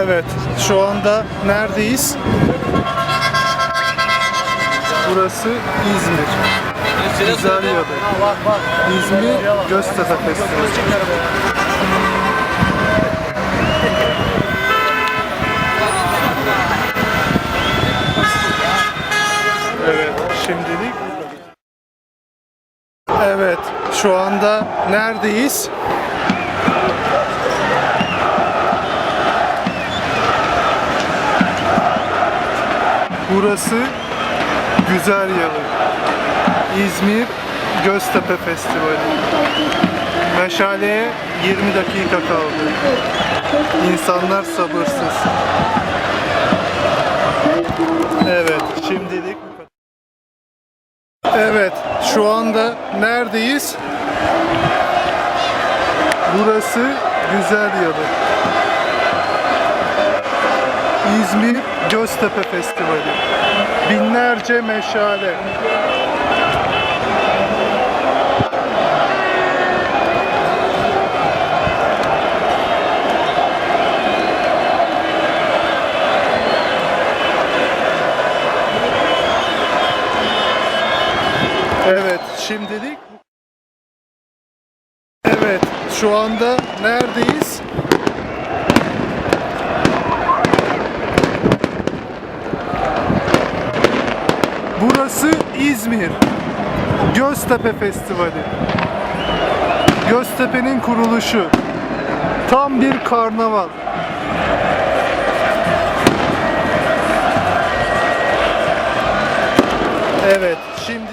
Evet, şu anda neredeyiz? Burası İzmir. Güzel yalı. İzmir Göztepe Festivali. Evet, şimdilik. Evet, şu anda neredeyiz? Burası Güzel Yalı. İzmir Göztepe Festivali. Meşaleye 20 dakika kaldı. İnsanlar sabırsız. Evet, şimdilik. Evet, şu anda neredeyiz? Burası Güzel Yalı. İzmir Göztepe Festivali. Binlerce meşale. Evet, şimdilik Evet, şu anda neredeyiz? İzmir Göztepe Festivali. Göztepe'nin kuruluşu. Tam bir karnaval. Evet şimdi